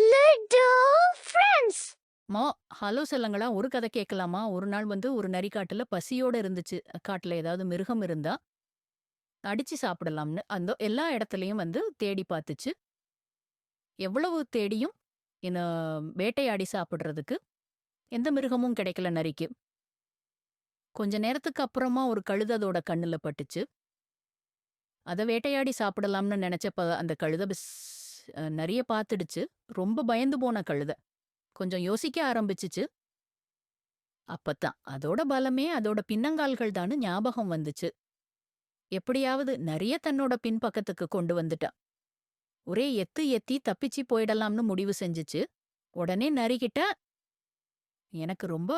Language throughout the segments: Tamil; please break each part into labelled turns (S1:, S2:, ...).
S1: லிட்டில்
S2: மா ஹலோ செல்லங்களா ஒரு கதை கேட்கலாமா ஒரு நாள் வந்து ஒரு நரி காட்டுல பசியோட இருந்துச்சு காட்டுல ஏதாவது மிருகம் இருந்தா அடிச்சு சாப்பிடலாம்னு அந்த எல்லா இடத்துலயும் வந்து தேடி பார்த்துச்சு எவ்வளவு தேடியும் என்ன வேட்டையாடி சாப்பிடுறதுக்கு எந்த மிருகமும் கிடைக்கல நரிக்கு கொஞ்ச நேரத்துக்கு அப்புறமா ஒரு கழுத அதோட கண்ணுல பட்டுச்சு அதை வேட்டையாடி சாப்பிடலாம்னு நினைச்சப்ப அந்த கழுத பிஸ் நிறைய பார்த்துடுச்சு ரொம்ப பயந்து போன கழுத கொஞ்சம் யோசிக்க ஆரம்பிச்சிச்சு அப்பத்தான் அதோட பலமே அதோட பின்னங்கால்கள் தானு ஞாபகம் வந்துச்சு எப்படியாவது நிறைய தன்னோட பின்பக்கத்துக்கு கொண்டு வந்துட்டா ஒரே எத்து எத்தி தப்பிச்சு போயிடலாம்னு முடிவு செஞ்சுச்சு உடனே நறிகிட்ட எனக்கு ரொம்ப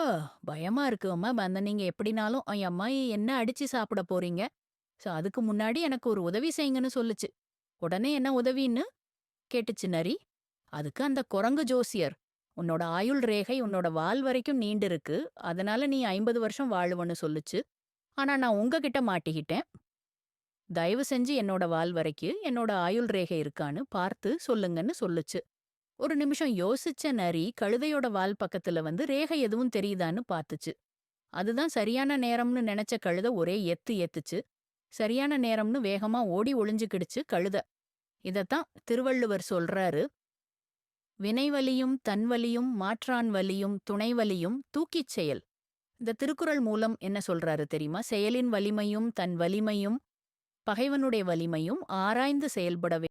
S2: பயமா இருக்கு அம்மா அந்த நீங்க எப்படினாலும் என் அம்மா என்ன அடிச்சு சாப்பிட போறீங்க ஸோ அதுக்கு முன்னாடி எனக்கு ஒரு உதவி செய்யுங்கன்னு சொல்லுச்சு உடனே என்ன உதவின்னு கேட்டுச்சு நரி அதுக்கு அந்த குரங்கு ஜோசியர் உன்னோட ஆயுள் ரேகை உன்னோட வால் வரைக்கும் நீண்டிருக்கு அதனால நீ ஐம்பது வருஷம் வாழுவன்னு சொல்லுச்சு ஆனா நான் உங்ககிட்ட மாட்டிக்கிட்டேன் தயவு செஞ்சு என்னோட வால் வரைக்கும் என்னோட ஆயுள் ரேகை இருக்கான்னு பார்த்து சொல்லுங்கன்னு சொல்லுச்சு ஒரு நிமிஷம் யோசிச்ச நரி கழுதையோட வால் பக்கத்துல வந்து ரேகை எதுவும் தெரியுதான்னு பார்த்துச்சு அதுதான் சரியான நேரம்னு நினைச்ச கழுத ஒரே எத்து எத்துச்சு சரியான நேரம்னு வேகமா ஓடி ஒளிஞ்சுக்கிடுச்சு கழுத இதத்தான் திருவள்ளுவர் சொல்றாரு வினைவலியும் தன்வலியும் மாற்றான் வலியும் துணைவலியும் தூக்கிச் செயல் இந்த திருக்குறள் மூலம் என்ன சொல்றாரு தெரியுமா செயலின் வலிமையும் தன் வலிமையும் பகைவனுடைய வலிமையும் ஆராய்ந்து செயல்பட